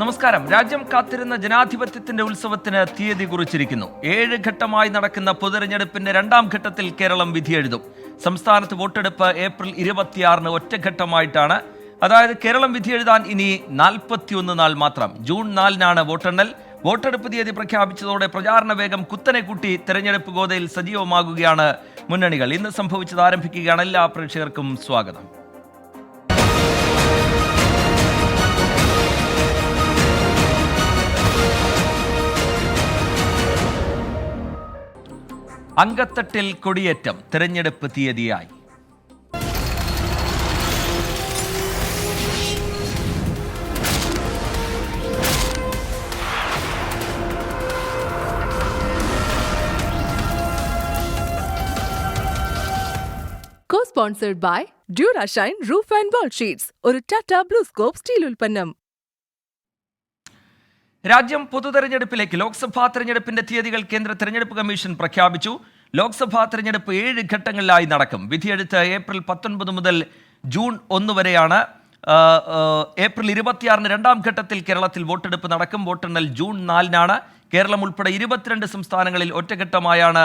നമസ്കാരം. രാജ്യം കാത്തിരുന്ന ജനാധിപത്യത്തിന്റെ ഉത്സവത്തിന് തീയതി കുറിച്ചിരിക്കുന്നു. ഏഴ് ഘട്ടമായി നടക്കുന്ന പൊതുതെരഞ്ഞെടുപ്പിന്റെ രണ്ടാം ഘട്ടത്തിൽ കേരളം വിധിയെഴുതും. സംസ്ഥാനത്ത് വോട്ടെടുപ്പ് ഏപ്രിൽ ഇരുപത്തിയാറിന് ഒറ്റഘട്ടമായിട്ടാണ് അതായത് കേരളം വിധിയെഴുതാൻ ഇനി നാൽപ്പത്തിയൊന്ന് നാൾ മാത്രം. ജൂൺ നാലിനാണ് വോട്ടെണ്ണൽ. വോട്ടെടുപ്പ് തീയതി പ്രഖ്യാപിച്ചതോടെ പ്രചാരണ വേഗം കുത്തനെ കൂട്ടി തെരഞ്ഞെടുപ്പ് ഗോതയിൽ സജീവമാകുകയാണ് മുന്നണികൾ. ഇന്ന് സംഭവിച്ചത് ആരംഭിക്കുകയാണ് എല്ലാ പ്രേക്ഷകർക്കും സ്വാഗതം. അങ്കത്തട്ടിൽ കൊടിയേറ്റം തെരഞ്ഞെടുപ്പ് തീയതിയായി. Co sponsored by Durashine roof and Wall sheets ഒരു ടാറ്റ ബ്ലൂ സ്കോപ്പ് സ്റ്റീൽ ഉൽപ്പന്നം. രാജ്യം പൊതുതെരഞ്ഞെടുപ്പിലേക്ക് ലോക്സഭാ തെരഞ്ഞെടുപ്പിന്റെ തീയതികൾ കേന്ദ്ര തെരഞ്ഞെടുപ്പ് കമ്മീഷൻ പ്രഖ്യാപിച്ചു. ലോക്സഭാ തെരഞ്ഞെടുപ്പ് ഏഴ് ഘട്ടങ്ങളിലായി നടക്കും. വിധിയെഴുത്ത് ഏപ്രിൽ പത്തൊൻപത് മുതൽ ജൂൺ ഒന്ന് വരെയാണ്. ഏപ്രിൽ ഇരുപത്തിയാറിന് രണ്ടാം ഘട്ടത്തിൽ കേരളത്തിൽ വോട്ടെടുപ്പ് നടക്കും. വോട്ടെണ്ണൽ ജൂൺ നാലിനാണ്. കേരളം ഉൾപ്പെടെ ഇരുപത്തിരണ്ട് സംസ്ഥാനങ്ങളിൽ ഒറ്റഘട്ടമായാണ്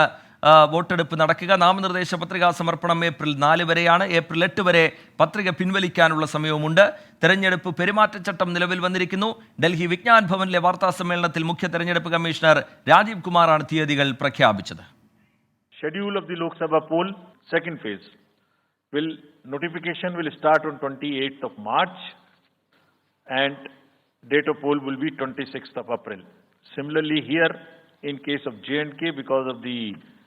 വോട്ടെടുപ്പ് നടക്കുക. നാമനിർദ്ദേശ പത്രികാ സമർപ്പണം ഏപ്രിൽ നാല് വരെയാണ്. ഏപ്രിൽ എട്ട് വരെ പത്രിക പിൻവലിക്കാനുള്ള സമയവുമുണ്ട്. തെരഞ്ഞെടുപ്പ് പെരുമാറ്റച്ചട്ടം നിലവിൽ വന്നിരിക്കുന്നു. ഡൽഹി വിജ്ഞാൻ ഭവനിലെ വാർത്താ സമ്മേളനത്തിൽ മുഖ്യ തെരഞ്ഞെടുപ്പ് കമ്മീഷണർ രാജീവ് കുമാറാണ് തീയതികൾ പ്രഖ്യാപിച്ചത്. Schedule of the Lok poll second phase will will will start on on 28th of March and date of poll will be 26th of April. Similarly, here in case of J&K, of the uh,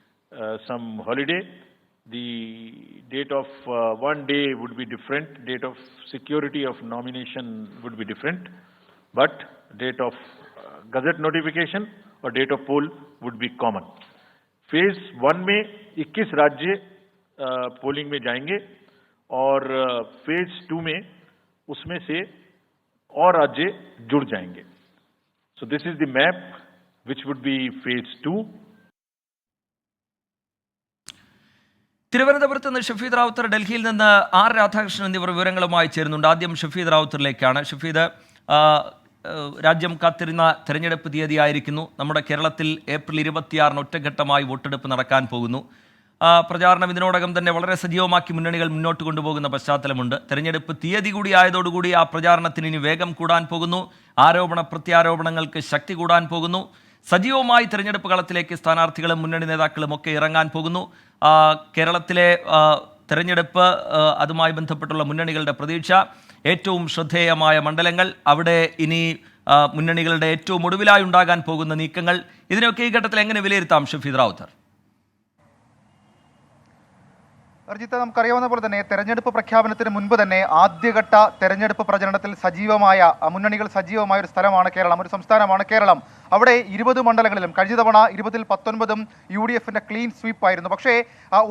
some holiday, the date of uh, one day would be different, date of security of nomination would be different, but date of uh, gazette notification or date of poll would be common. Phase one में 21 राज्य अ, polling में और अ, phase two में उसमें से और राज्य जुड़ जाएँगे so this is the map which would be phase two തിരുവനന്തപുരത്ത് നിന്ന് ഷഫീദ് റാവുത്തർ ഡൽഹിയിൽ നിന്ന് ആർ രാധാകൃഷ്ണൻ എന്നിവർ വിവരങ്ങളുമായി ചേരുന്നുണ്ട്. ആദ്യം ഷഫീദ് റാവുത്തറിലേക്കാണ്. ഷഫീദ് രാജ്യം കാത്തിരുന്ന തെരഞ്ഞെടുപ്പ് തീയതിയായിരിക്കുന്നു. നമ്മുടെ കേരളത്തിൽ ഏപ്രിൽ ഇരുപത്തിയാറിന് ഒറ്റഘട്ടമായി വോട്ടെടുപ്പ് നടക്കാൻ പോകുന്നു. പ്രചാരണം ഇതിനോടകം തന്നെ വളരെ സജീവമാക്കി മുന്നണികൾ മുന്നോട്ട് കൊണ്ടുപോകുന്ന പശ്ചാത്തലമുണ്ട്. തെരഞ്ഞെടുപ്പ് തീയതി കൂടി ആയതോടുകൂടി ആ പ്രചാരണത്തിന് ഇനി വേഗം കൂടാൻ പോകുന്നു. ആരോപണ പ്രത്യാരോപണങ്ങൾക്ക് ശക്തി കൂടാൻ പോകുന്നു. സജീവമായി തിരഞ്ഞെടുപ്പ് കളത്തിലേക്ക് സ്ഥാനാർത്ഥികളും മുന്നണി നേതാക്കളും ഒക്കെ ഇറങ്ങാൻ പോകുന്നു. കേരളത്തിലെ തിരഞ്ഞെടുപ്പ് അതുമായി ബന്ധപ്പെട്ടുള്ള മുന്നണികളുടെ പ്രതീക്ഷ ഏറ്റവും ശ്രദ്ധേയമായ മണ്ഡലങ്ങൾ അവിടെ ഇനി മുന്നണികളുടെ ഏറ്റവും ഒടുവിലായി ഉണ്ടാകാൻ പോകുന്ന നീക്കങ്ങൾ ഇതിനൊക്കെ ഈ ഘട്ടത്തിൽ എങ്ങനെ വിലയിരുത്താം ഷഫീദ് റാവുത്തർ? അർജിത്ത് നമുക്കറിയാവുന്ന പോലെ തന്നെ തെരഞ്ഞെടുപ്പ് പ്രഖ്യാപനത്തിന് മുൻപ് തന്നെ ആദ്യഘട്ട തെരഞ്ഞെടുപ്പ് പ്രചരണത്തിൽ സജീവമായ മുന്നണികൾ സജീവമായ ഒരു സ്ഥലമാണ് കേരളം ഒരു സംസ്ഥാനമാണ് കേരളം. അവിടെ ഇരുപത് മണ്ഡലങ്ങളിലും കഴിഞ്ഞ തവണ ഇരുപതിൽ പത്തൊൻപതും യു ഡി എഫിന്റെ ക്ലീൻ സ്വീപ്പായിരുന്നു പക്ഷേ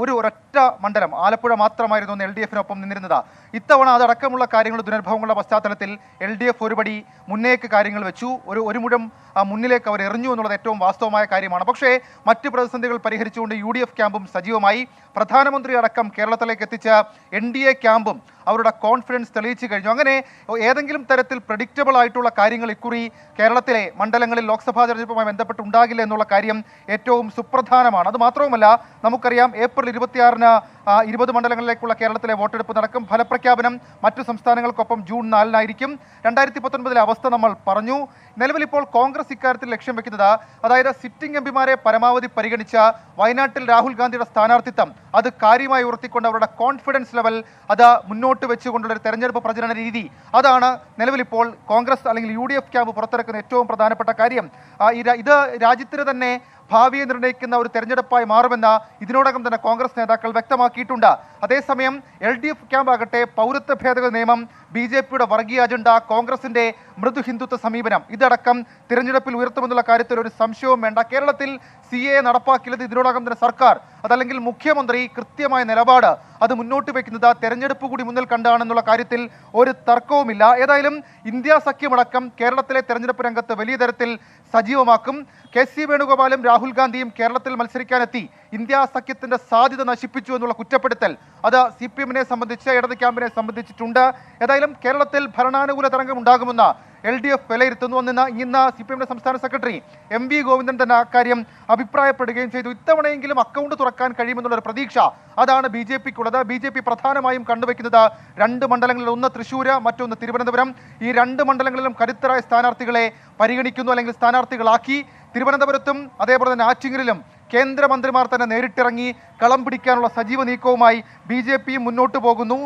ഒരു ഒരൊറ്റ മണ്ഡലം ആലപ്പുഴ മാത്രമായിരുന്നു എൽ ഡി എഫിനൊപ്പം നിന്നിരുന്നത്. ഇത്തവണ അതടക്കമുള്ള കാര്യങ്ങൾ ദുരനുഭവങ്ങളുടെ പശ്ചാത്തലത്തിൽ എൽ ഡി എഫ് ഒരുപടി മുന്നേക്ക് കാര്യങ്ങൾ വെച്ചു. ഒരു ഒരു മുഴം മുന്നിലേക്ക് അവർ എറിഞ്ഞു എന്നുള്ളത് ഏറ്റവും വാസ്തവമായ കാര്യമാണ്. പക്ഷേ മറ്റ് പ്രതിസന്ധികൾ പരിഹരിച്ചുകൊണ്ട് യു ഡി എഫ് ക്യാമ്പും സജീവമായി. പ്രധാനമന്ത്രി അടക്കം കേരളത്തിലേക്ക് എത്തിച്ച എൻ ഡി എ ക്യാമ്പും അവരുടെ കോൺഫിഡൻസ് തെളിയിച്ചു കഴിഞ്ഞു. അങ്ങനെ ഏതെങ്കിലും തരത്തിൽ പ്രഡിക്റ്റബിൾ ആയിട്ടുള്ള കാര്യങ്ങൾ ഇക്കുറി കേരളത്തിലെ മണ്ഡലങ്ങളിൽ ലോക്സഭാ തെരഞ്ഞെടുപ്പുമായി ബന്ധപ്പെട്ട് ഉണ്ടാകില്ല എന്നുള്ള കാര്യം ഏറ്റവും സുപ്രധാനമാണ്. അത് മാത്രവുമല്ല നമുക്കറിയാം ഏപ്രിൽ ഇരുപത്തിയാറിന് ഇരുപത് മണ്ഡലങ്ങളിലേക്കുള്ള കേരളത്തിലെ വോട്ടെടുപ്പ് നടക്കും. ഫലപ്രഖ്യാപനം മറ്റു സംസ്ഥാനങ്ങൾക്കൊപ്പം ജൂൺ നാലിനായിരിക്കും. രണ്ടായിരത്തി പത്തൊൻപതിലെ അവസ്ഥ നമ്മൾ പറഞ്ഞു. നിലവിൽ ഇപ്പോൾ കോൺഗ്രസ് ഇക്കാര്യത്തിൽ ലക്ഷ്യം വെക്കുന്നത് അതായത് സിറ്റിംഗ് എംപിമാരെ പരമാവധി പരിഗണിച്ച വയനാട്ടിൽ രാഹുൽ ഗാന്ധിയുടെ സ്ഥാനാർത്ഥിത്വം. അത് കാര്യമായി ഉയർത്തിക്കൊണ്ട് അവരുടെ കോൺഫിഡൻസ് ലെവൽ അത് മുന്നോട്ട് വെച്ചുകൊണ്ടുള്ള ഒരു തെരഞ്ഞെടുപ്പ് പ്രചരണ രീതി. അതാണ് നിലവിൽ ഇപ്പോൾ കോൺഗ്രസ് അല്ലെങ്കിൽ യു ഡി എഫ് ക്യാമ്പ് പുറത്തിറക്കുന്ന ഏറ്റവും പ്രധാനപ്പെട്ട കാര്യം. ഇത് രാജ്യത്തിന് തന്നെ ഭാവിയെ നിർണയിക്കുന്ന ഒരു തെരഞ്ഞെടുപ്പായി മാറുമെന്ന് ഇതിനോടകം തന്നെ കോൺഗ്രസ് നേതാക്കൾ വ്യക്തമാക്കിയിട്ടുണ്ട്. അതേസമയം എൽ ഡി എഫ് ക്യാമ്പ് ആകട്ടെ പൗരത്വ ഭേദഗതി നിയമം ബി ജെ പിയുടെ വർഗീയ അജണ്ട കോൺഗ്രസിന്റെ മൃദു ഹിന്ദുത്വ സമീപനം ഇതടക്കം തിരഞ്ഞെടുപ്പിൽ ഉയർത്തുമെന്നുള്ള കാര്യത്തിൽ ഒരു സംശയവും വേണ്ട. കേരളത്തിൽ സി എ നടപ്പാക്കിയത് ഇതിനോടകം തന്നെ സർക്കാർ. അതല്ലെങ്കിൽ മുഖ്യമന്ത്രി കൃത്യമായ നിലപാട് അത് മുന്നോട്ട് വയ്ക്കുന്നത് തെരഞ്ഞെടുപ്പ് കൂടി മുന്നിൽ കണ്ടാണെന്നുള്ള കാര്യത്തിൽ ഒരു തർക്കവുമില്ല. ഏതായാലും ഇന്ത്യ സഖ്യമടക്കം കേരളത്തിലെ തെരഞ്ഞെടുപ്പ് രംഗത്ത് വലിയ തരത്തിൽ സജീവമാക്കും. കെ സി വേണുഗോപാലും രാഹുൽ ഗാന്ധിയും കേരളത്തിൽ മത്സരിക്കാനെത്തി. ഇന്ത്യ സഖ്യത്തിന്റെ സാധ്യത നശിപ്പിച്ചു എന്നുള്ള കുറ്റപ്പെടുത്തൽ അത് സി പി എമ്മിനെ സംബന്ധിച്ച് ഇടത് ക്യാമ്പിനെ സംബന്ധിച്ചിട്ടുണ്ട്. ഏതായാലും കേരളത്തിൽ ഭരണാനുകൂല തരംഗം ഉണ്ടാകുമെന്ന് എൽ ഡി എഫ് വിലയിരുത്തുന്നു. അന്ന് ഇന്ന് സി പി എമ്മിന്റെ സംസ്ഥാന സെക്രട്ടറി എം വി ഗോവിന്ദൻ തന്നെ അക്കാര്യം അഭിപ്രായപ്പെടുകയും ചെയ്തു. ഇത്തവണയെങ്കിലും അക്കൗണ്ട് തുറക്കാൻ കഴിയുമെന്നുള്ളൊരു പ്രതീക്ഷ അതാണ് ബി ജെ പിക്കുള്ളത്. ബി ജെ പി പ്രധാനമായും കണ്ടുവയ്ക്കുന്നത് രണ്ട് മണ്ഡലങ്ങളിൽ ഒന്ന് തൃശ്ശൂര് മറ്റൊന്ന് തിരുവനന്തപുരം. ഈ രണ്ട് മണ്ഡലങ്ങളിലും കരുത്തരായ സ്ഥാനാർത്ഥികളെ പരിഗണിക്കുന്നു അല്ലെങ്കിൽ സ്ഥാനാർത്ഥികളാക്കി തിരുവനന്തപുരത്തും അതേപോലെ തന്നെ ആറ്റിങ്ങലിലും കേന്ദ്രമന്ത്രിമാർ തന്നെ നേരിട്ടിറങ്ങി കളം പിടിക്കാനുള്ള സജീവ നീക്കവുമായി ബി ജെ പിയും മുന്നോട്ട് പോകുന്നു.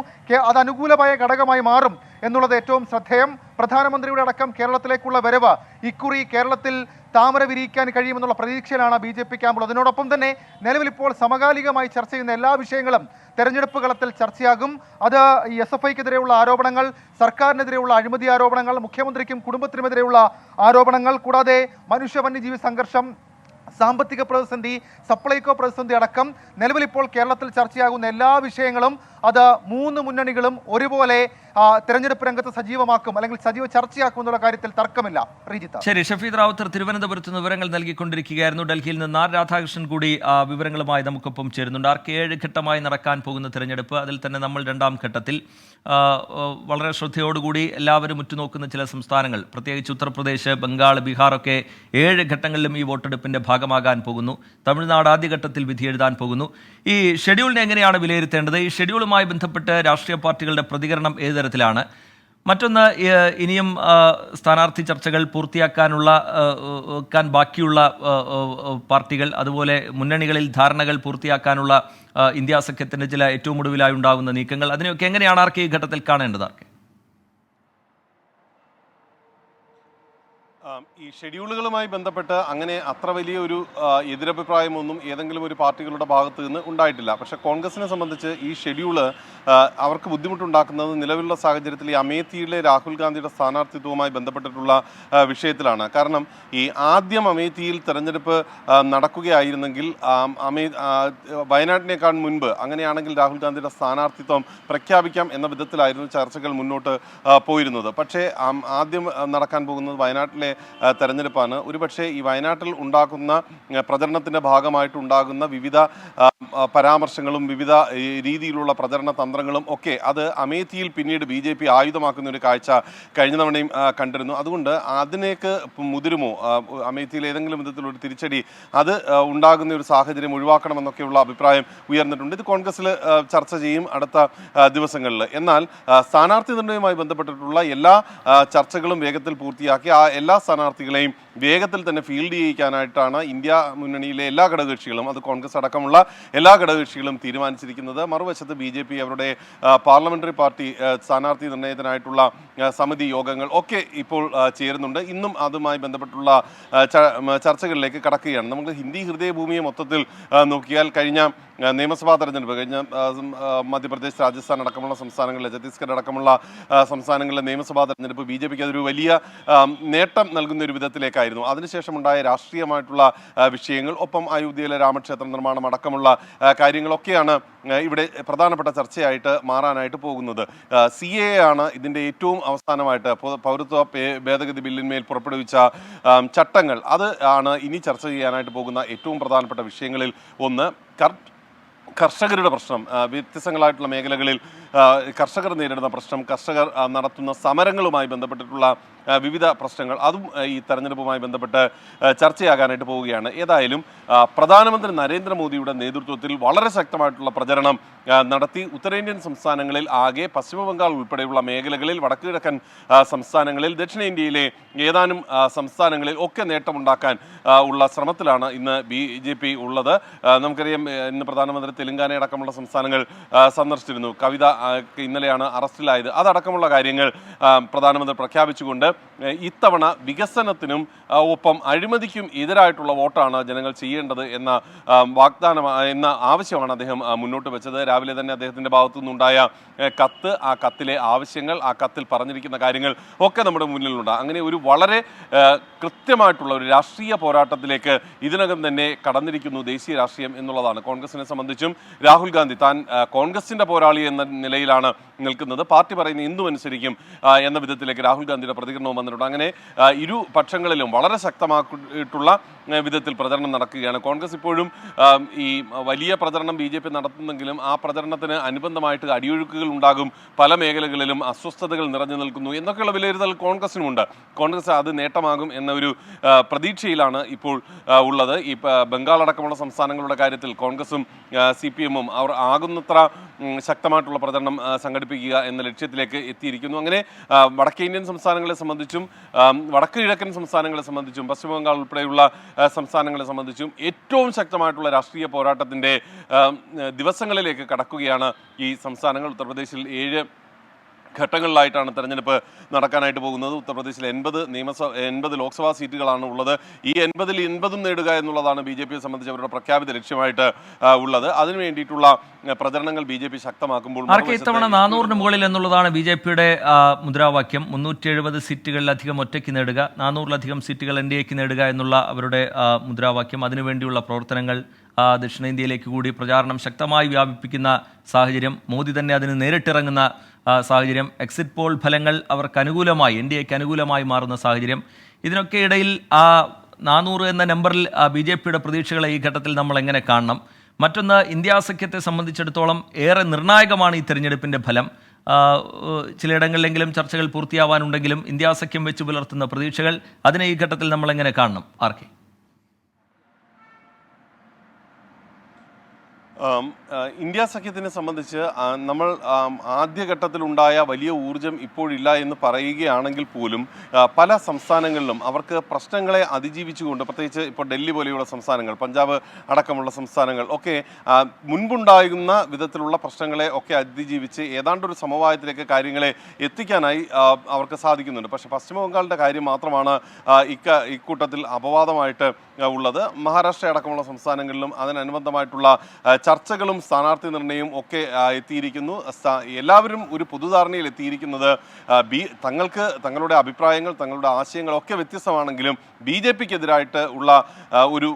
അത് അനുകൂലമായ ഘടകമായി മാറും എന്നുള്ളത് ഏറ്റവും ശ്രദ്ധേയം. പ്രധാനമന്ത്രിയുടെ അടക്കം കേരളത്തിലേക്കുള്ള വരവ് ഇക്കുറി കേരളത്തിൽ താമര വിരിയിക്കാൻ കഴിയുമെന്നുള്ള പ്രതീക്ഷയിലാണ് ബി ജെ പി ക്യാമ്പുള്ളത് അതിനോടൊപ്പം തന്നെ നിലവിൽ ഇപ്പോൾ സമകാലികമായി ചർച്ച ചെയ്യുന്ന എല്ലാ വിഷയങ്ങളും തെരഞ്ഞെടുപ്പ് കളത്തിൽ ചർച്ചയാകും. അത് ഈ എസ് എഫ് ഐക്കെതിരെയുള്ള ആരോപണങ്ങൾ സർക്കാരിനെതിരെയുള്ള അഴിമതി ആരോപണങ്ങൾ മുഖ്യമന്ത്രിക്കും കുടുംബത്തിനുമെതിരെയുള്ള ആരോപണങ്ങൾ കൂടാതെ മനുഷ്യ വന്യജീവി സംഘർഷം സാമ്പത്തിക പ്രതിസന്ധി സപ്ലൈകോ പ്രതിസന്ധി അടക്കം നിലവിൽ ഇപ്പോൾ കേരളത്തിൽ ചർച്ചയാകുന്ന എല്ലാ വിഷയങ്ങളും അത് മൂന്ന് മുന്നണികളും ഒരുപോലെ തെരഞ്ഞെടുപ്പ് രംഗത്ത് സജീവമാക്കും അല്ലെങ്കിൽ സജീവ ചർച്ചയാക്കും എന്നുള്ള കാര്യത്തിൽ തർക്കമില്ല. റീജിത്ത. ശരി ഷഫീദ് റാവുത്തർ തിരുവനന്തപുരത്ത് നിന്ന് വിവരങ്ങൾ നൽകിക്കൊണ്ടിരിക്കുകയായിരുന്നു. ഡൽഹിയിൽ നിന്ന് ആർ രാധാകൃഷ്ണൻ കൂടി വിവരങ്ങളുമായി നമുക്കൊപ്പം ചേരുന്നുണ്ട്. ആർക്ക് ഏഴ് ഘട്ടമായി നടക്കാൻ പോകുന്ന തിരഞ്ഞെടുപ്പ് അതിൽ തന്നെ നമ്മൾ രണ്ടാം ഘട്ടത്തിൽ വളരെ ശ്രദ്ധയോടുകൂടി എല്ലാവരും ഉറ്റുനോക്കുന്ന ചില സംസ്ഥാനങ്ങൾ പ്രത്യേകിച്ച് ഉത്തർപ്രദേശ് ബംഗാൾ ബീഹാർ ഒക്കെ ഏഴ് ഘട്ടങ്ങളിലും ഈ വോട്ടെടുപ്പിന്റെ ഭാഗമാകാൻ പോകുന്നു. തമിഴ്നാട് ആദ്യഘട്ടത്തിൽ വിധി എഴുതാൻ പോകുന്നു. ഈ ഷെഡ്യൂളിനെ എങ്ങനെയാണ് വിലയിരുത്തേണ്ടത്? ഈ ഷെഡ്യൂളുമായി ബന്ധപ്പെട്ട് രാഷ്ട്രീയ പാർട്ടികളുടെ പ്രതികരണം ഏത് തരത്തിലാണ്. മറ്റൊന്ന് ഇനിയും സ്ഥാനാർത്ഥി ചർച്ചകൾ പൂർത്തിയാക്കാനുള്ള ക്കാൻ ബാക്കിയുള്ള പാർട്ടികൾ അതുപോലെ മുന്നണികളിൽ ധാരണകൾ പൂർത്തിയാക്കാനുള്ള ഇന്ത്യാ സഖ്യത്തിന്റെ ചില ഏറ്റവും ഒടുവിലായി ഉണ്ടാകുന്ന നീക്കങ്ങൾ അതിനെയൊക്കെ എങ്ങനെയാണ് ആർക്ക് ഈ ഘട്ടത്തിൽ കാണേണ്ടത് ആർക്ക് ഈ ഷെഡ്യൂളുകളുമായി ബന്ധപ്പെട്ട് അങ്ങനെ അത്ര വലിയ ഒരു എതിരഭിപ്രായമൊന്നും ഏതെങ്കിലും ഒരു പാർട്ടികളുടെ ഭാഗത്ത് നിന്ന് ഉണ്ടായിട്ടില്ല. പക്ഷെ കോൺഗ്രസിനെ സംബന്ധിച്ച് ഈ ഷെഡ്യൂൾ അവർക്ക് ബുദ്ധിമുട്ടുണ്ടാക്കുന്നത് നിലവിലുള്ള സാഹചര്യത്തിൽ ഈ അമേത്തിയിലെ രാഹുൽ ഗാന്ധിയുടെ സ്ഥാനാർത്ഥിത്വവുമായി ബന്ധപ്പെട്ടിട്ടുള്ള വിഷയത്തിലാണ്. കാരണം ഈ ആദ്യം അമേത്തിയിൽ തെരഞ്ഞെടുപ്പ് നടക്കുകയായിരുന്നെങ്കിൽ അമേ വയനാട്ടിനേക്കാൾ മുൻപ് അങ്ങനെയാണെങ്കിൽ രാഹുൽ ഗാന്ധിയുടെ സ്ഥാനാർത്ഥിത്വം പ്രഖ്യാപിക്കാം എന്ന വിധത്തിലായിരുന്നു ചർച്ചകൾ മുന്നോട്ട് പോയിരുന്നത്. പക്ഷേ ആദ്യം നടക്കാൻ പോകുന്നത് വയനാട്ടിലെ തെരഞ്ഞെടുപ്പാണ്. ഒരുപക്ഷെ ഈ വയനാട്ടിൽ ഉണ്ടാക്കുന്ന പ്രചരണത്തിന്റെ ഭാഗമായിട്ടുണ്ടാകുന്ന വിവിധ പരാമർശങ്ങളും വിവിധ രീതിയിലുള്ള പ്രചരണ തന്ത്രങ്ങളും ഒക്കെ അത് അമേത്തിയിൽ പിന്നീട് ബി ജെ പി ആയുധമാക്കുന്ന ഒരു കാഴ്ച കഴിഞ്ഞ തവണയും കണ്ടിരുന്നു. അതുകൊണ്ട് അതിനേക്ക് മുതിരുമോ? അമേത്തിയിൽ ഏതെങ്കിലും വിധത്തിലൊരു തിരിച്ചടി അത് ഉണ്ടാകുന്ന ഒരു സാഹചര്യം ഒഴിവാക്കണമെന്നൊക്കെയുള്ള അഭിപ്രായം ഉയർന്നിട്ടുണ്ട്. ഇത് കോൺഗ്രസിൽ ചർച്ച ചെയ്യും അടുത്ത ദിവസങ്ങളിൽ എന്നാൽ സ്ഥാനാർത്ഥി നിർണയവുമായി ബന്ധപ്പെട്ടിട്ടുള്ള എല്ലാ ചർച്ചകളും വേഗത്തിൽ പൂർത്തിയാക്കി ആ എല്ലാ സ്ഥാനാർത്ഥികളെയും വേഗത്തിൽ തന്നെ ഫീൽഡ് ചെയ്യിക്കാനായിട്ടാണ് ഇന്ത്യ മുന്നണിയിലെ എല്ലാ ഘടകകക്ഷികളും അത് കോൺഗ്രസ് അടക്കമുള്ള എല്ലാ ഘടകകക്ഷികളും തീരുമാനിച്ചിരിക്കുന്നത്. മറുവശത്ത് ബി ജെ പി അവരുടെ പാർലമെന്ററി പാർട്ടി സ്ഥാനാർത്ഥി നിർണയത്തിനായിട്ടുള്ള സമിതി യോഗങ്ങൾ ഒക്കെ ഇപ്പോൾ ചേരുന്നുണ്ട്. ഇന്നും അതുമായി ബന്ധപ്പെട്ടുള്ള ചർച്ചകളിലേക്ക് കടക്കുകയാണ്. നമുക്ക് ഹിന്ദി ഹൃദയഭൂമിയെ മൊത്തത്തിൽ നോക്കിയാൽ കഴിഞ്ഞ നിയമസഭാ തെരഞ്ഞെടുപ്പ് കഴിഞ്ഞ മധ്യപ്രദേശ് രാജസ്ഥാൻ അടക്കമുള്ള സംസ്ഥാനങ്ങളിലെ ഛത്തീസ്ഗഡ് അടക്കമുള്ള സംസ്ഥാനങ്ങളിലെ നിയമസഭാ തെരഞ്ഞെടുപ്പ് ബി ജെ പിക്ക് അതൊരു വലിയ നേട്ടം നൽകുന്ന ഒരു വിധത്തിലേക്കായിരുന്നു അതിനുശേഷം ഉണ്ടായ രാഷ്ട്രീയമായിട്ടുള്ള വിഷയങ്ങൾ ഒപ്പം അയോധ്യയിലെ രാമക്ഷേത്ര നിർമ്മാണം അടക്കമുള്ള കാര്യങ്ങളൊക്കെയാണ് ഇവിടെ പ്രധാനപ്പെട്ട ചർച്ചയായിട്ട് മാറാനായിട്ട് പോകുന്നത്. സി എ ആണ് ഇതിന്റെ ഏറ്റവും അവസാനമായിട്ട് പൗരത്വ ഭേദഗതി ബില്ലിന്മേൽ പുറപ്പെടുവിച്ച ചട്ടങ്ങൾ. അത് ആണ് ഇനി ചർച്ച ചെയ്യാനായിട്ട് പോകുന്ന ഏറ്റവും പ്രധാനപ്പെട്ട വിഷയങ്ങളിൽ ഒന്ന്. കർഷകരുടെ പ്രശ്നം വ്യത്യസ്തങ്ങളായിട്ടുള്ള മേഖലകളിൽ കർഷകർ നേരിടുന്ന പ്രശ്നം കർഷകർ നടത്തുന്ന സമരങ്ങളുമായി ബന്ധപ്പെട്ടിട്ടുള്ള വിവിധ പ്രശ്നങ്ങൾ. അതും ഈ തെരഞ്ഞെടുപ്പുമായി ബന്ധപ്പെട്ട് ചർച്ചയാകാനായിട്ട് പോവുകയാണ്. ഏതായാലും പ്രധാനമന്ത്രി നരേന്ദ്രമോദിയുടെ നേതൃത്വത്തിൽ വളരെ ശക്തമായിട്ടുള്ള പ്രചരണം നടത്തി. ഉത്തരേന്ത്യൻ സംസ്ഥാനങ്ങളിൽ ആകെ പശ്ചിമ ബംഗാൾ ഉൾപ്പെടെയുള്ള മേഖലകളിൽ വടക്ക് കിഴക്കൻ സംസ്ഥാനങ്ങളിൽ ദക്ഷിണേന്ത്യയിലെ ഏതാനും സംസ്ഥാനങ്ങളിൽ ഒക്കെ നേട്ടമുണ്ടാക്കാൻ ഉള്ള ശ്രമത്തിലാണ് ഇന്ന് ബി ജെ പി ഉള്ളത്. നമുക്കറിയാം ഇന്ന് പ്രധാനമന്ത്രി തെലങ്കാന അടക്കമുള്ള സംസ്ഥാനങ്ങൾ സന്ദർശിച്ചിരുന്നു. കവിത ഇന്നലെയാണ് അറസ്റ്റിലായത്. അതടക്കമുള്ള കാര്യങ്ങൾ പ്രധാനമന്ത്രി പ്രഖ്യാപിച്ചുകൊണ്ട് ഇത്തവണ വികസനത്തിനും ഒപ്പം അഴിമതിക്കും എതിരായിട്ടുള്ള വോട്ടാണ് ജനങ്ങൾ ചെയ്യേണ്ടത് എന്ന വാഗ്ദാനം എന്ന ആവശ്യമാണ് അദ്ദേഹം മുന്നോട്ട് വെച്ചത്. രാവിലെ തന്നെ അദ്ദേഹത്തിന്റെ ഭാഗത്തു നിന്നുണ്ടായ കത്ത് ആ കത്തിലെ ആവശ്യങ്ങൾ ആ കത്തിൽ പറഞ്ഞിരിക്കുന്ന കാര്യങ്ങൾ ഒക്കെ നമ്മുടെ മുന്നിലുണ്ട്. അങ്ങനെ ഒരു വളരെ കൃത്യമായിട്ടുള്ള ഒരു രാഷ്ട്രീയ പോരാട്ടത്തിലേക്ക് ഇതിനകം തന്നെ കടന്നിരിക്കുന്നു ദേശീയ രാഷ്ട്രീയം എന്നുള്ളതാണ്. കോൺഗ്രസിനെ സംബന്ധിച്ചും രാഹുൽ ഗാന്ധി താൻ കോൺഗ്രസിന്റെ പോരാളി എന്ന നിലയിലാണ് നിൽക്കുന്നത്. പാർട്ടി പറയുന്ന എന്തും അനുസരിക്കും എന്ന വിധത്തിലേക്ക് രാഹുൽ ഗാന്ധിയുടെ പ്രതികരണം പ്രചരണവും വന്നിട്ടുണ്ട്. അങ്ങനെ ഇരു പക്ഷങ്ങളിലും വളരെ ശക്തമാക്കിയിട്ടുള്ള വിധത്തിൽ പ്രചരണം നടക്കുകയാണ്. കോൺഗ്രസ് ഇപ്പോഴും ഈ വലിയ പ്രചരണം ബി ജെ പി നടത്തുന്നെങ്കിലും ആ പ്രചരണത്തിന് അനുബന്ധമായിട്ട് അടിയൊഴുക്കുകൾ ഉണ്ടാകും. പല മേഖലകളിലും അസ്വസ്ഥതകൾ നിറഞ്ഞു നിൽക്കുന്നു. എന്നൊക്കെയുള്ള വിലയിരുത്തൽ കോൺഗ്രസിനുമുണ്ട്. കോൺഗ്രസ് അത് നേട്ടമാകും എന്ന ഒരു പ്രതീക്ഷയിലാണ് ഇപ്പോൾ ഉള്ളത്. ഈ ബംഗാൾ അടക്കമുള്ള സംസ്ഥാനങ്ങളുടെ കാര്യത്തിൽ കോൺഗ്രസും സി പി എമ്മും അവർ ആകുന്നത്ര ശക്തമായിട്ടുള്ള പ്രചരണം സംഘടിപ്പിക്കുക എന്ന ലക്ഷ്യത്തിലേക്ക് എത്തിയിരിക്കുന്നു. അങ്ങനെ വടക്കേ ഇന്ത്യൻ സംസ്ഥാനങ്ങളെ സംബന്ധിച്ചും വടക്ക് കിഴക്കൻ സംസ്ഥാനങ്ങളെ സംബന്ധിച്ചും പശ്ചിമ ബംഗാൾ ഉൾപ്പെടെയുള്ള സംസ്ഥാനങ്ങളെ സംബന്ധിച്ചും ഏറ്റവും ശക്തമായിട്ടുള്ള രാഷ്ട്രീയ പോരാട്ടത്തിന്റെ ദിവസങ്ങളിലേക്ക് കടക്കുകയാണ് ഈ സംസ്ഥാനങ്ങൾ. ഉത്തർപ്രദേശിൽ ഏഴ് ഘട്ടങ്ങളിലായിട്ടാണ് തെരഞ്ഞെടുപ്പ് നടക്കാനായിട്ട് പോകുന്നത്. ഉത്തർപ്രദേശിൽ എൺപത് നിയമസഭ എൺപത് ലോക്സഭാ സീറ്റുകളാണ് ഉള്ളത്. ഈ എൺപതിൽ എൺപതും നേടുക എന്നുള്ളതാണ് ബി ജെ പിയെ സംബന്ധിച്ച് അവരുടെ പ്രഖ്യാപിത ലക്ഷ്യമായിട്ട് ഉള്ളത്. അതിനു വേണ്ടിയിട്ടുള്ള പ്രചരണങ്ങൾ ബി ജെ പി ശക്തമാക്കുമ്പോൾ ഇത്തവണ നാനൂറിന് മുകളിൽ എന്നുള്ളതാണ് ബി ജെ പിയുടെ മുദ്രാവാക്യം. മുന്നൂറ്റി എഴുപത് സീറ്റുകളിലധികം ഒറ്റയ്ക്ക് നേടുക നാനൂറിലധികം സീറ്റുകൾ എൻ ഡി എക്ക് നേടുക എന്നുള്ള അവരുടെ മുദ്രാവാക്യം. അതിനുവേണ്ടിയുള്ള പ്രവർത്തനങ്ങൾ ദക്ഷിണേന്ത്യയിലേക്ക് കൂടി പ്രചാരണം ശക്തമായി വ്യാപിപ്പിക്കുന്ന സാഹചര്യം. മോദി തന്നെ അതിന് നേരിട്ടിറങ്ങുന്ന സാഹചര്യം എക്സിറ്റ് പോൾ ഫലങ്ങൾ അവർക്ക് അനുകൂലമായി എൻ ഡി എക്ക് അനുകൂലമായി മാറുന്ന സാഹചര്യം. ഇതിനൊക്കെ ഇടയിൽ ആ നാനൂറ് എന്ന നമ്പറിൽ ബി ജെ പിയുടെ പ്രതീക്ഷകളെ ഈ ഘട്ടത്തിൽ നമ്മൾ എങ്ങനെ കാണണം? മറ്റൊന്ന് ഇന്ത്യാ സഖ്യത്തെ സംബന്ധിച്ചിടത്തോളം ഏറെ നിർണായകമാണ് ഈ തെരഞ്ഞെടുപ്പിന്റെ ഫലം. ചിലയിടങ്ങളിലെങ്കിലും ചർച്ചകൾ പൂർത്തിയാവാനുണ്ടെങ്കിലും ഇന്ത്യ സഖ്യം വെച്ച് പുലർത്തുന്ന പ്രതീക്ഷകൾ അതിനെ ഈ ഘട്ടത്തിൽ നമ്മൾ എങ്ങനെ കാണണം? ആർക്കെ ആം, ആ, ഇന്ത്യ സഖ്യത്തിനെ സംബന്ധിച്ച് നമ്മൾ ആദ്യഘട്ടത്തിലുണ്ടായ വലിയ ഊർജം ഇപ്പോഴില്ല എന്ന് പറയുകയാണെങ്കിൽ പോലും പല സംസ്ഥാനങ്ങളിലും അവർക്ക് പ്രശ്നങ്ങളെ അതിജീവിച്ചുകൊണ്ട് പ്രത്യേകിച്ച് ഇപ്പോൾ ഡൽഹി പോലെയുള്ള സംസ്ഥാനങ്ങൾ പഞ്ചാബ് അടക്കമുള്ള സംസ്ഥാനങ്ങൾ ഒക്കെ മുൻപുണ്ടായിരുന്ന വിധത്തിലുള്ള പ്രശ്നങ്ങളെ ഒക്കെ അതിജീവിച്ച് ഏതാണ്ട് ഒരു സമവായത്തിലേക്ക് കാര്യങ്ങളെ എത്തിക്കാനായി അവർക്ക് സാധിക്കുന്നുണ്ട്. പക്ഷേ പശ്ചിമ ബംഗാളിന്റെ കാര്യം മാത്രമാണ് ഇക്ക ഇക്കൂട്ടത്തിൽ അപവാദമായിട്ട് ഉള്ളത്. മഹാരാഷ്ട്ര അടക്കമുള്ള സംസ്ഥാനങ്ങളിലും അതിനനുബന്ധമായിട്ടുള്ള ചർച്ചകളും സ്ഥാനാർത്ഥി നിർണയവും ഒക്കെ എത്തിയിരിക്കുന്നു. എല്ലാവരും ഒരു പൊതുധാരണയിൽ എത്തിയിരിക്കുന്നത് ബി തങ്ങൾക്ക് തങ്ങളുടെ അഭിപ്രായങ്ങൾ തങ്ങളുടെ ആശയങ്ങളൊക്കെ വ്യത്യസ്തമാണെങ്കിലും ബി ജെ പിക്കെതിരായിട്ട് ഉള്ള ഒരു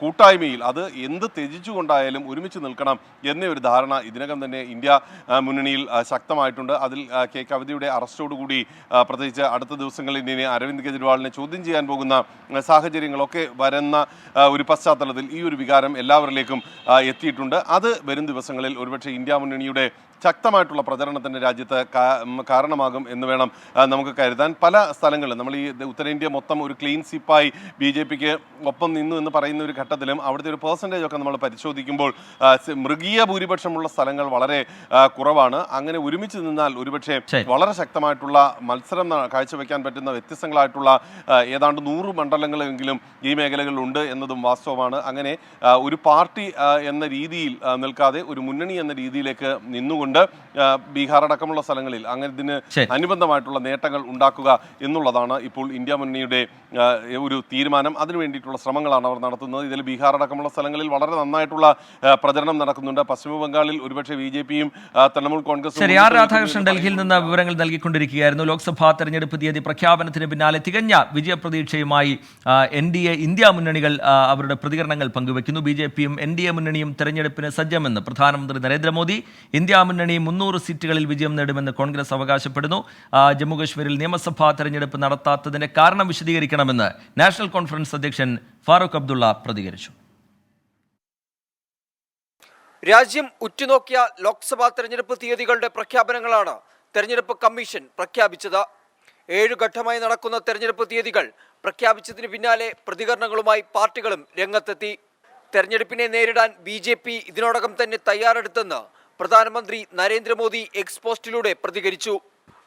കൂട്ടായ്മയിൽ അത് എന്ത് ത്യജിച്ചുകൊണ്ടായാലും ഒരുമിച്ച് നിൽക്കണം എന്ന ഒരു ധാരണ ഇതിനകം തന്നെ ഇന്ത്യ മുന്നണിയിൽ ശക്തമായിട്ടുണ്ട്. അതിൽ കെ. കവിതയുടെ അറസ്റ്റോടുകൂടി പ്രത്യേകിച്ച് അടുത്ത ദിവസങ്ങളിൽ ഇനി അരവിന്ദ് കെജ്രിവാളിനെ ചോദ്യം ചെയ്യാൻ പോകുന്ന സാഹചര്യങ്ങളൊക്കെ വരുന്ന ആ, ഒരു പശ്ചാത്തലത്തിൽ ഈ ഒരു വികാരം എല്ലാവരിലേക്കും എത്തിയിട്ടുണ്ട്. അത് വരും ദിവസങ്ങളിൽ ഒരുപക്ഷെ ഇന്ത്യ മുന്നണിയുടെ ശക്തമായിട്ടുള്ള പ്രചരണത്തിന് രാജ്യത്ത് കാരണമാകും എന്ന് വേണം നമുക്ക് കരുതാൻ. പല സ്ഥലങ്ങളിലും നമ്മൾ ഈ ഉത്തരേന്ത്യ മൊത്തം ഒരു ക്ലീൻ സിപ്പായി ബി ജെ പിക്ക് ഒപ്പം നിന്നു എന്ന് പറയുന്ന ഒരു ഘട്ടത്തിലും അവിടുത്തെ ഒരു പേഴ്സന്റേജ് ഒക്കെ നമ്മൾ പരിശോധിക്കുമ്പോൾ മൃഗീയ ഭൂരിപക്ഷമുള്ള സ്ഥലങ്ങൾ വളരെ കുറവാണ്. അങ്ങനെ ഒരുമിച്ച് നിന്നാൽ ഒരുപക്ഷെ വളരെ ശക്തമായിട്ടുള്ള മത്സരം കാഴ്ചവെക്കാൻ പറ്റുന്ന വ്യത്യസ്തങ്ങളായിട്ടുള്ള ഏതാണ്ട് നൂറ് മണ്ഡലങ്ങളെങ്കിലും ഈ മേഖലകളിലുണ്ട് എന്നതും വാസ്തവമാണ്. അങ്ങനെ ഒരു പാർട്ടി എന്ന രീതിയിൽ നിൽക്കാതെ ഒരു മുന്നണി എന്ന രീതിയിലേക്ക് നിന്നുകൊണ്ട് ആ, ബീഹാർ അടക്കമുള്ള സ്ഥലങ്ങളിൽ അങ്ങനെ ഇതിന് അനുബന്ധമായിട്ടുള്ള നേട്ടങ്ങൾ ഉണ്ടാക്കുക എന്നുള്ളതാണ് ഇപ്പോൾ ഇന്ത്യ മുന്നണിയുടെ ഒരു തീരുമാനം. അതിനു വേണ്ടിയിട്ടുള്ള ശ്രമങ്ങളാണ് അവർ നടത്തുന്നത്. ഇതിൽ ബീഹാർ അടക്കമുള്ള സ്ഥലങ്ങളിൽ വളരെ നന്നായിട്ടുള്ള പ്രചരണം നടക്കുന്നുണ്ട്. പശ്ചിമ ബംഗാളിൽ ഒരുപക്ഷെ ബി ജെ പിയും തൃണമൂൽ കോൺഗ്രസും ശരി ആർ രാധാകൃഷ്ണൻ ഡൽഹിയിൽ നിന്ന് വിവരങ്ങൾ നൽകിക്കൊണ്ടിരിക്കുകയായിരുന്നു. ലോക്സഭാ തെരഞ്ഞെടുപ്പ് തീയതി പ്രഖ്യാപനത്തിന് പിന്നാലെ തികഞ്ഞ വിജയപ്രതീക്ഷയുമായി എൻ ഡി എ ഇന്ത്യ മുന്നണികൾ അവരുടെ പ്രതികരണങ്ങൾ പങ്കുവെക്കുന്നു ബി ജെ പിയും എൻ ഡി എ മുന്നണിയും തെരഞ്ഞെടുപ്പിന് സജ്ജമെന്ന് പ്രധാനമന്ത്രി നരേന്ദ്രമോദി ഇന്ത്യ മുന്നണി മുന്നൂറ് സീറ്റുകളിൽ വിജയം നേടുമെന്ന് കോൺഗ്രസ് അവകാശപ്പെടുന്നു. ജമ്മുകശ്മീരിൽ നിയമസഭാ തെരഞ്ഞെടുപ്പ് നടത്താത്തതിന്റെ കാരണം വിശദീകരിക്കണമെന്ന് നാഷണൽ കോൺഫറൻസ് അധ്യക്ഷൻ ഫാറൂഖ് അബ്ദുള്ള പ്രതികരിച്ചു. രാജ്യം ഉറ്റുനോക്കിയ ലോക്സഭാ തെരഞ്ഞെടുപ്പ് തീയതികളുടെ പ്രഖ്യാപനങ്ങളാണ് തെരഞ്ഞെടുപ്പ് കമ്മീഷൻ പ്രഖ്യാപിച്ചത്. ഏഴു ഘട്ടമായി നടക്കുന്ന തെരഞ്ഞെടുപ്പ് തീയതികൾ പ്രഖ്യാപിച്ചതിന് പിന്നാലെ പ്രതികരണങ്ങളുമായി പാർട്ടികളും രംഗത്തെത്തി. തെരഞ്ഞെടുപ്പിനെ നേരിടാൻ ബി ഇതിനോടകം തന്നെ തയ്യാറെടുത്തെന്ന് പ്രധാനമന്ത്രി നരേന്ദ്രമോദി എക്സ് പോസ്റ്റിലൂടെ പ്രതികരിച്ചു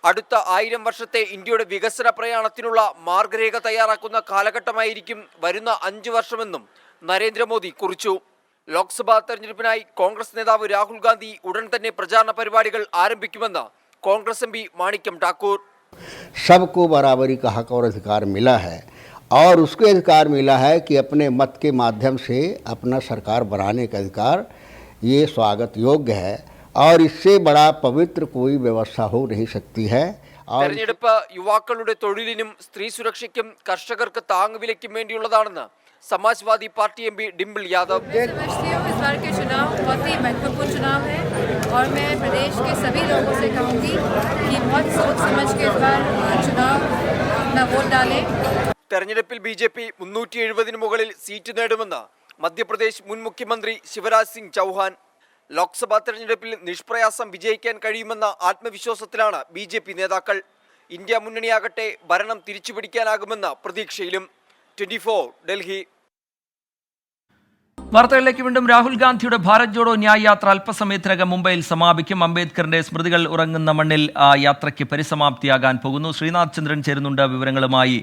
അടുത്ത ആയിരം വർഷത്തെ ഇന്ത്യയുടെ വികസന പ്രയാണത്തിനുള്ള മാർഗരേഖ തയ്യാറാക്കുന്ന കാലഘട്ടമായിരിക്കും വരുന്ന അഞ്ചു വർഷമെന്നും നരേന്ദ്രമോദി കുറിച്ചു ലോക്സഭാ തെരഞ്ഞെടുപ്പിനായി കോൺഗ്രസ് നേതാവ് രാഹുൽ ഗാന്ധി ഉടൻ തന്നെ പ്രചാരണ പരിപാടികൾ ആരംഭിക്കുമെന്ന് കോൺഗ്രസ് എം പി മാണിക്യം ഠാക്കൂർ सबको बराबरी का हक और अधिकार मिला है और उसको अधिकार मिला है कि अपने मत के माध्यम से अपना सरकार बनाने का अधिकार ये स्वागत योग्य है और इससे बड़ा पवित्र कोई व्यवस्था हो नहीं सकती है और തെരഞ്ഞെടുപ്പ് യുവാക്കളുടെ തൊഴിലിനും സ്ത്രീ സുരക്ഷയ്ക്കും കർഷകർക്ക് താങ്ങുവിലയ്ക്കും വേണ്ടിയുള്ളതാണെന്ന് Samajwadi party M P Dimple Yadav समझती हूँ इस बार के चुनाव बहुत ही महत्वपूर्ण चुनाव है और मैं प्रदेश के सभी लोगों से कहूँगी कि बहुत सोच समझ के इस बार चुनाव अपना वोट डालें തെരഞ്ഞെടുപ്പിൽ ബി ജെ പി മുന്നൂറ്റി എഴുപതിന് മുകളിൽ സീറ്റ് നേടുമെന്ന് മധ്യപ്രദേശ് മുൻ മുഖ്യമന്ത്രി ശിവരാജ് സിംഗ് ചൗഹാൻ. ലോക്സഭാ തെരഞ്ഞെടുപ്പിൽ നിഷ്പ്രയാസം വിജയിക്കാൻ കഴിയുമെന്ന ആത്മവിശ്വാസത്തിലാണ് ബി ജെ പി നേതാക്കൾ. ഇന്ത്യ മുന്നണിയാകട്ടെ ഭരണം തിരിച്ചുപിടിക്കാനാകുമെന്ന പ്രതീക്ഷയിലും. Twenty four Delhi. വാർത്തകളിലേക്ക് വീണ്ടും രാഹുൽ ഗാന്ധിയുടെ ഭാരത് ജോഡോ ന്യായ യാത്ര അല്പസമയത്തിനകം മുംബൈയിൽ സമാപിക്കും. അംബേദ്കറിന്റെ സ്മൃതികൾ ഉറങ്ങുന്ന മണ്ണിൽ ആ യാത്രയ്ക്ക് പരിസമാപ്തിയാകാൻ പോകുന്നു. ശ്രീനാഥ് ചന്ദ്രൻ ചേരുന്നുണ്ട് വിവരങ്ങളുമായി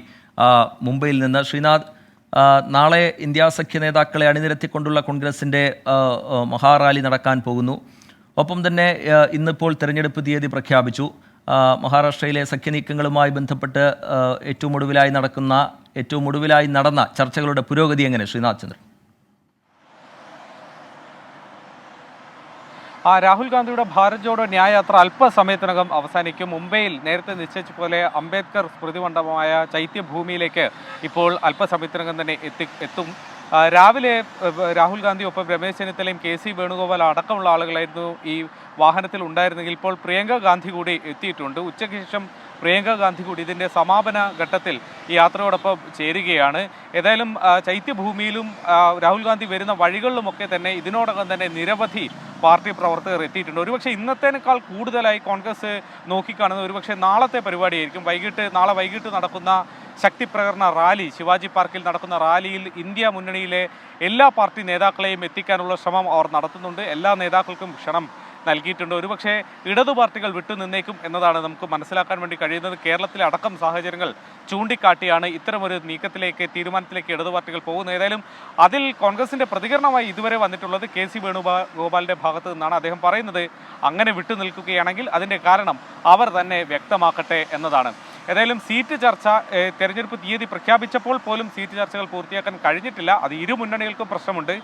മുംബൈയിൽ നിന്ന്. ശ്രീനാഥ് നാളെ ഇന്ത്യ സഖ്യ നേതാക്കളെ അണിനിരത്തിക്കൊണ്ടുള്ള കോൺഗ്രസിന്റെ മഹാറാലി നടക്കാൻ പോകുന്നു. ഒപ്പം തന്നെ ഇന്നിപ്പോൾ തെരഞ്ഞെടുപ്പ് തീയതി പ്രഖ്യാപിച്ചു. മഹാരാഷ്ട്രയിലെ സഖ്യനീക്കങ്ങളുമായി ബന്ധപ്പെട്ട് ഏറ്റവും ഒടുവിലായി നടക്കുന്ന ഏറ്റവും ഒടുവിലായി നടന്ന ചർച്ചകളുടെ പുരോഗതി എങ്ങനെ ശ്രീനാഥ് ചന്ദ്രൻ? ആ രാഹുൽ ഗാന്ധിയുടെ ഭാരത് ജോഡോ ന്യായയാത്ര അല്പസമയത്തിനകം അവസാനിക്കും. മുംബൈയിൽ നേരത്തെ നിശ്ചയിച്ച പോലെ അംബേദ്കർ സ്മൃതി മണ്ഡപമായ ചൈത്യഭൂമിയിലേക്ക് ഇപ്പോൾ അല്പസമയത്തിനകം തന്നെ എത്തി എത്തും. രാവിലെ രാഹുൽ ഗാന്ധി ഒപ്പം രമേശ് ചെന്നിത്തലയും കെ സി വേണുഗോപാൽ അടക്കമുള്ള ആളുകളായിരുന്നു ഈ വാഹനത്തിൽ ഉണ്ടായിരുന്നെങ്കിൽ ഇപ്പോൾ പ്രിയങ്ക ഗാന്ധി കൂടി എത്തിയിട്ടുണ്ട്. ഉച്ചയ്ക്ക് ശേഷം പ്രിയങ്ക ഗാന്ധി കൂടി ഇതിന്റെ സമാപന ഘട്ടത്തിൽ ഈ യാത്രയോടൊപ്പം ചേരുകയാണ്. ഏതായാലും ചൈത്യഭൂമിയിലും രാഹുൽ ഗാന്ധി വരുന്ന വഴികളിലുമൊക്കെ തന്നെ ഇതിനോടകം തന്നെ നിരവധി പാർട്ടി പ്രവർത്തകർ എത്തിയിട്ടുണ്ട്. ഒരുപക്ഷെ ഇന്നത്തേനേക്കാൾ കൂടുതലായി കോൺഗ്രസ് നോക്കിക്കാണുന്നത് ഒരുപക്ഷെ നാളത്തെ പരിപാടിയായിരിക്കും. വൈകിട്ട് നാളെ വൈകിട്ട് നടക്കുന്ന ശക്തി പ്രകടന റാലി ശിവാജി പാർക്കിൽ നടക്കുന്ന റാലിയിൽ ഇന്ത്യ മുന്നണിയിലെ എല്ലാ പാർട്ടി നേതാക്കളെയും എത്തിക്കാനുള്ള ശ്രമം അവർ നടത്തുന്നുണ്ട്. എല്ലാ നേതാക്കൾക്കും ക്ഷണം നൽകിയിട്ടുണ്ട്. ഒരുപക്ഷെ ഇടതു പാർട്ടികൾ വിട്ടുനിന്നേക്കും എന്നതാണ് നമുക്ക് മനസ്സിലാക്കാൻ വേണ്ടി കഴിയുന്നത്. കേരളത്തിലെ അടക്കം സാഹചര്യങ്ങൾ ചൂണ്ടിക്കാട്ടിയാണ് ഇത്തരമൊരു നീക്കത്തിലേക്ക് തീരുമാനത്തിലേക്ക് ഇടതു പാർട്ടികൾ പോകുന്നത്. ഏതായാലും അതിൽ കോൺഗ്രസിന്റെ പ്രതികരണമായി ഇതുവരെ വന്നിട്ടുള്ളത് കെ സി വേണുഗോപാലിന്റെ ഭാഗത്തു നിന്നാണ് അദ്ദേഹം പറയുന്നത്. അങ്ങനെ വിട്ടുനിൽക്കുകയാണെങ്കിൽ അതിന്റെ കാരണം അവർ തന്നെ വ്യക്തമാക്കട്ടെ എന്നതാണ്. ഏതായാലും സീറ്റ് ചർച്ച തെരഞ്ഞെടുപ്പ് തീയതി പ്രഖ്യാപിച്ചപ്പോൾ പോലും സീറ്റ് ചർച്ചകൾ പൂർത്തിയാക്കാൻ കഴിഞ്ഞിട്ടില്ല. അത് ഇരു മുന്നണികൾക്കും പ്രശ്നമുണ്ട്.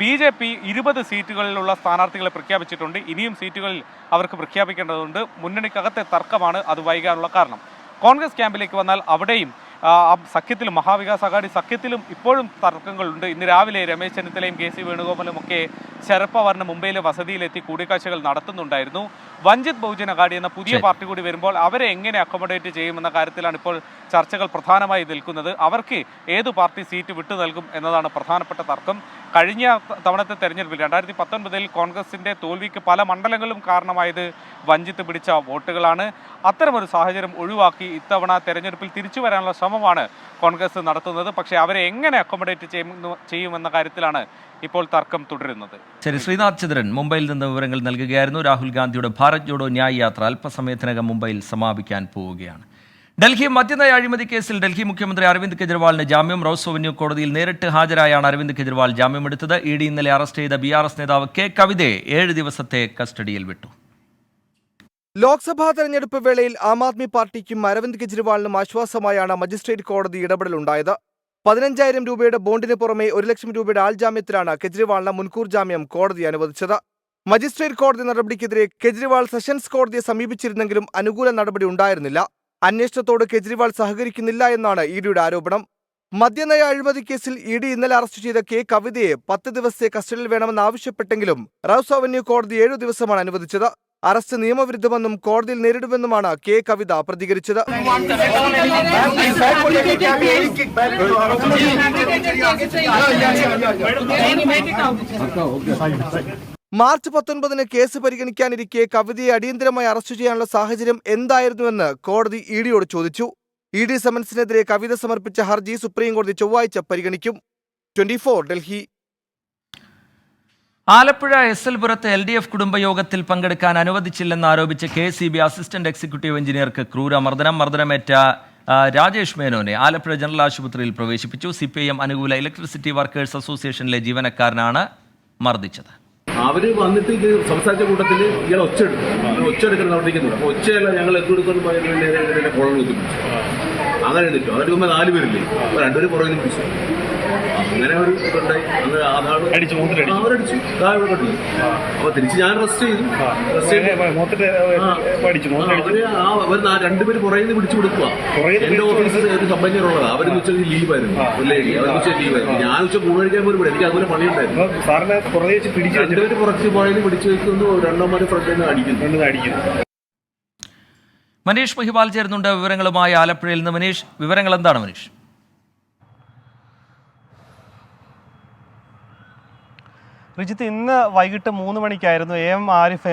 ബി ജെ പി ഇരുപത് സീറ്റുകളിലുള്ള സ്ഥാനാർത്ഥികളെ പ്രഖ്യാപിച്ചിട്ടുണ്ട്. ഇനിയും സീറ്റുകളിൽ അവർക്ക് പ്രഖ്യാപിക്കേണ്ടതുണ്ട്. മുന്നണിക്കകത്തെ തർക്കമാണ് അത് വൈകാനുള്ള കാരണം. കോൺഗ്രസ് ക്യാമ്പിലേക്ക് വന്നാൽ അവിടെയും സഖ്യത്തിലും മഹാവികാസ് അഘാടി സഖ്യത്തിലും ഇപ്പോഴും തർക്കങ്ങളുണ്ട്. ഇന്ന് രാവിലെ രമേശ് ചെന്നിത്തലയും കെ സി വേണുഗോപാലും ഒക്കെ ശരപ്പവറിന് മുംബൈയിലെ വസതിയിലെത്തി കൂടിക്കാഴ്ചകൾ നടത്തുന്നുണ്ടായിരുന്നു. വഞ്ചിത് ബഹുജൻ അഘാടി എന്ന പുതിയ പാർട്ടി കൂടി വരുമ്പോൾ അവരെ എങ്ങനെ അക്കോമഡേറ്റ് ചെയ്യുമെന്ന കാര്യത്തിലാണ് ഇപ്പോൾ ചർച്ചകൾ പ്രധാനമായി നിൽക്കുന്നത്. അവർക്ക് ഏത് പാർട്ടി സീറ്റ് വിട്ടു നൽകും എന്നതാണ് പ്രധാനപ്പെട്ട തർക്കം. കഴിഞ്ഞ തവണത്തെ തെരഞ്ഞെടുപ്പിൽ രണ്ടായിരത്തി പത്തൊൻപതിൽ കോൺഗ്രസിന്റെ തോൽവിക്ക് പല മണ്ഡലങ്ങളും കാരണമായത് വഞ്ചിത്ത് പിടിച്ച വോട്ടുകളാണ്. അത്തരമൊരു സാഹചര്യം ഒഴിവാക്കി ഇത്തവണ തെരഞ്ഞെടുപ്പിൽ തിരിച്ചു വരാനുള്ള ശ്രമമാണ് കോൺഗ്രസ് നടത്തുന്നത്. പക്ഷേ അവരെ എങ്ങനെ അക്കോമഡേറ്റ് ചെയ്യുമെന്ന കാര്യത്തിലാണ് ഇപ്പോൾ തർക്കം തുടരുന്നത്. ശരി ശ്രീനാഥ് ചന്ദ്രൻ മുംബൈയിൽ നിന്ന് വിവരങ്ങൾ നൽകുകയായിരുന്നു. രാഹുൽ ഗാന്ധിയുടെ ഭാരത് ജോഡോ ന്യായ് യാത്ര അല്പസമയത്തിനകം മുംബൈയിൽ സമാപിക്കാൻ പോവുകയാണ്. ഡൽഹി മദ്യനയ അഴിമതി കേസിൽ ഡൽഹി മുഖ്യമന്ത്രി അരവിന്ദ് കെജ്രിവാളിന് ജാമ്യം റോസ് അവന്യൂ കോടതിയിൽ നേരിട്ട് ഹാജരായാണ് അരവിന്ദ് കെജ്രിവാൾ ജാമ്യമെടുത്തത് ഇ ഡി ഇന്നലെ അറസ്റ്റ് ചെയ്ത ബി ആർ എസ് നേതാവ് കെ കവിതയെ ഏഴ് ദിവസത്തെ കസ്റ്റഡിയിൽ വിട്ടു. ലോക്സഭാ തെരഞ്ഞെടുപ്പ് വേളയിൽ ആം ആദ്മി പാർട്ടിക്കും അരവിന്ദ് കെജ്രിവാളിനും ആശ്വാസമായാണ് മജിസ്ട്രേറ്റ് കോടതി ഇടപെടൽ ഇടപെടലുണ്ടായത്. പതിനഞ്ചായിരം രൂപയുടെ ബോണ്ടിന് പുറമെ ഒരു ലക്ഷം രൂപയുടെ ആൾജാമ്യത്തിലാണ് കെജ്രിവാളിന് മുൻകൂർ ജാമ്യം കോടതി അനുവദിച്ചത്. മജിസ്ട്രേറ്റ് കോടതി നടപടിക്കെതിരെ കെജ്രിവാൾ സെഷൻസ് കോടതിയെ സമീപിച്ചിരുന്നെങ്കിലും അനുകൂല നടപടി ഉണ്ടായിരുന്നില്ല. അന്വേഷണത്തോട് കെജ്രിവാൾ സഹകരിക്കുന്നില്ല എന്നാണ് ഇഡിയുടെ ആരോപണം. മദ്യനയ അഴിമതി കേസിൽ ഇഡി ഇന്നലെ അറസ്റ്റ് ചെയ്ത കെ കവിതയെ പത്ത് ദിവസത്തെ കസ്റ്റഡിയിൽ വേണമെന്ന് ആവശ്യപ്പെട്ടെങ്കിലും റൌസ് അവന്യൂ കോടതി ഏഴു ദിവസമാണ് അനുവദിച്ചത്. അറസ്റ്റ് നിയമവിരുദ്ധമെന്നും കോടതിയിൽ നേരിടുമെന്നുമാണ് കെ കവിത പ്രതികരിച്ചത്. മാർച്ച് പത്തൊൻപതിന് കേസ് പരിഗണിക്കാനിരിക്കെ കവിതയെ അടിയന്തരമായി അറസ്റ്റ് ചെയ്യാനുള്ള സാഹചര്യം എന്തായിരുന്നുവെന്ന് കോടതി ഇ ഡിയോട് ചോദിച്ചു. ഇ ഡി സമൻസിനെതിരെ കവിത സമർപ്പിച്ച ഹർജി സുപ്രീം കോടതി ചൊവ്വാഴ്ച പരിഗണിക്കും. Twenty Delhi. Alappuzha S L പുരത്ത് എൽ ഡി എഫ് കുടുംബയോഗത്തിൽ പങ്കെടുക്കാൻ അനുവദിച്ചില്ലെന്ന് ആരോപിച്ച് K C B assistant executive എഞ്ചിനീയർക്ക് ക്രൂര മർദ്ദനം മർദ്ദനമേറ്റ രാജേഷ് മേനോനെ ആലപ്പുഴ ജനറൽ ആശുപത്രിയിൽ പ്രവേശിപ്പിച്ചു. സി അനുകൂല ഇലക്ട്രിസിറ്റി വർക്കേഴ്സ് അസോസിയേഷനിലെ ജീവനക്കാരനാണ് മർദ്ദിച്ചത്. അവർ വന്നിട്ട് ഇത് സംസാരിച്ച കൂട്ടത്തിൽ ഇയാൾ ഒച്ച എടുക്കും. ഒച്ച എടുക്കുന്ന പ്രവർത്തിക്കുന്നില്ല അപ്പൊ ഒച്ചയല്ല ഞങ്ങൾ എന്തെടുക്കുന്നു കോളം കുളം കുത്തിപ്പിച്ചു അങ്ങനെ എടുത്തു അങ്ങനെ മുമ്പ് നാല് പേരില്ലേ? രണ്ടുപേരും പുറകിൽ പിടിച്ചു അങ്ങനെ ഒരു ഇതുണ്ടായി. അന്ന് ആധാർ അടിച്ചു അവരടിച്ചു ദാ ഇവിടെ കണ്ടില്ലേ അപ്പൊ തിരിച്ച് ഞാൻ റെസ്റ്റ് ചെയ്തു. റെസ്റ്റ് ചെയ്തു. ആ, അവർ ആ അവർ രണ്ടുപേര് നിന്ന് പിടിച്ചു കൊടുക്കുക എന്റെ ഓഫീസ് ഒരു കമ്പനിയുള്ളതാ അവർ ഉച്ചയ്ക്ക് ലീവായിരുന്നു ഒരു അവർ ഉച്ച ലീവായിരുന്നു ഞാൻ ഉച്ച കൂണ് കഴിക്കാൻ പോലും എനിക്ക് അതുപോലെ പണിയുണ്ടായിരുന്നു. സാറിനെ പുറകെ വെച്ച് പിടിച്ചു രണ്ടുപേര് പുറത്ത് പുറകിൽ പിടിച്ചു വെക്കുന്നു. രണ്ടോമാര് ഫ്രണ്ടിൽ നിന്ന് അടിക്കുന്നു. അടിക്കുന്നു. മനീഷ് മഹിപാൽ ചേരുന്നുണ്ട് വിവരങ്ങളുമായി ആലപ്പുഴയിൽ നിന്ന്. മനീഷ് വിവരങ്ങൾ എന്താണ് മനീഷ്? റിജിത്ത് ഇന്ന് വൈകിട്ട് മൂന്ന് മണിക്കായിരുന്നു എ എം ആരിഫ്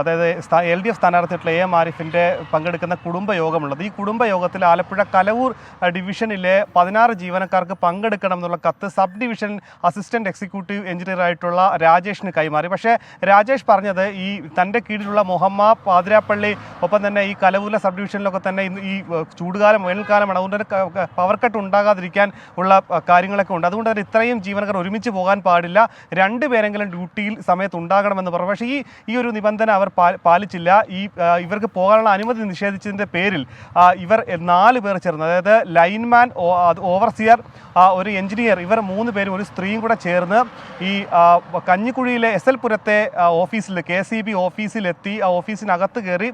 അതായത് എൽ ഡി എഫ് സ്ഥാനാർത്ഥിയായിട്ടുള്ള എ എം ആരിഫിന്റെ പങ്കെടുക്കുന്ന കുടുംബയോഗമുള്ളത്. ഈ കുടുംബയോഗത്തിൽ ആലപ്പുഴ കലവൂർ ഡിവിഷനിലെ പതിനാറ് ജീവനക്കാർക്ക് പങ്കെടുക്കണം എന്നുള്ള കത്ത് sub division assistant executive engineer ആയിട്ടുള്ള രാജേഷിന് കൈമാറി. പക്ഷേ രാജേഷ് പറഞ്ഞത് ഈ തന്റെ കീഴിലുള്ള മുഹമ്മ പാതിരാപ്പള്ളി ഒപ്പം തന്നെ ഈ കലവൂരിലെ സബ് ഡിവിഷനിലൊക്കെ തന്നെ ഈ ചൂടുകാലം വേനൽക്കാലമാണ്. അതുകൊണ്ട് തന്നെ പവർ കട്ട് ഉണ്ടാകാതിരിക്കാൻ ഉള്ള കാര്യങ്ങളൊക്കെ ഉണ്ട്. അതുകൊണ്ട് തന്നെ ഇത്രയും ജീവനക്കാർ ഒരുമിച്ച് പോകാൻ പാടില്ല. രണ്ട് പേരെങ്കിലും ഡ്യൂട്ടിയിൽ സമയത്ത് ഉണ്ടാകണമെന്ന് പറഞ്ഞു. പക്ഷേ ഈ ഈ ഒരു നിബന്ധന അവർ പാലിച്ചില്ല. ഈ ഇവർക്ക് പോകാനുള്ള അനുമതി നിഷേധിച്ചതിന്റെ പേരിൽ ഇവർ നാല് പേർ ചേർന്ന്. അതായത് ലൈൻമാൻ ഓവർസിയർ ഒരു എഞ്ചിനീയർ ഇവർ മൂന്ന് പേരും ഒരു സ്ത്രീയും കൂടെ ചേർന്ന് ഈ കഞ്ഞിക്കുഴിയിലെ എസ് എൽ പുരത്തെ ഓഫീസിൽ കെ സി ബി ഓഫീസിലെത്തി ആ ഓഫീസിനകത്ത് കയറി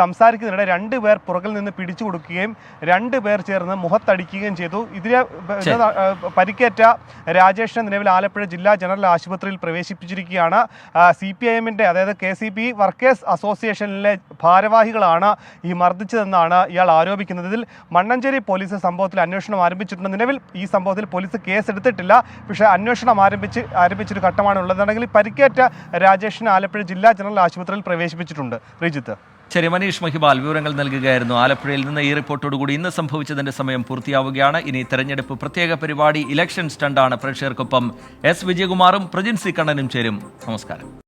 സംസാരിക്കുന്നതിനിടെ രണ്ട് പേർ പുറകിൽ നിന്ന് പിടിച്ചു കൊടുക്കുകയും രണ്ട് പേർ ചേർന്ന് മുഖത്തടിക്കുകയും ചെയ്തു. ഇതിനെ പരിക്കേറ്റ രാജേഷിനെ നിലവിൽ ആലപ്പുഴ ജില്ലാ ജനറൽ ആശുപത്രിയിൽ പ്രവേശിപ്പിച്ചിരിക്കുകയാണ്. സി പി ഐ എമ്മിന്റെ അതായത് കെ സി പി വർക്കേഴ്സ് അസോസിയേഷനിലെ ഭാരവാഹികളാണ് ഈ മർദ്ദിച്ചതെന്നാണ് ഇയാൾ ആരോപിക്കുന്നത്. ഇതിൽ മണ്ണഞ്ചേരി പോലീസ് സംഭവത്തിൽ അന്വേഷണം ആരംഭിച്ചിട്ടുണ്ട്. നിലവിൽ ഈ സംഭവത്തിൽ പോലീസ് കേസ് എടുത്തിട്ടില്ല പക്ഷേ അന്വേഷണം ആരംഭിച്ച് ആരംഭിച്ചൊരു ഘട്ടമാണ് ഉള്ളതെന്നുണ്ടെങ്കിൽ പരിക്കേറ്റ രാജേഷിനെ ആലപ്പുഴ ജില്ലാ ജനറൽ ആശുപത്രിയിൽ പ്രവേശിപ്പിച്ചിട്ടുണ്ട്. റിജിത്ത് ശരി മനീഷ് മഹിബാൽ വിവരങ്ങൾ നൽകുകയായിരുന്നു. ആലപ്പുഴയിൽ നിന്ന് ഈ റിപ്പോർട്ടോടുകൂടി ഇന്ന് സംഭവിച്ചതിന്റെ സമയം പൂർത്തിയാവുകയാണ്. ഇനി തെരഞ്ഞെടുപ്പ് പ്രത്യേക പരിപാടി ഇലക്ഷൻ സ്റ്റണ്ടാണ് പ്രേക്ഷകർക്കൊപ്പം. എസ്. വിജയകുമാറും പ്രജിൻ സി. കണ്ണനും ചേരും. നമസ്കാരം.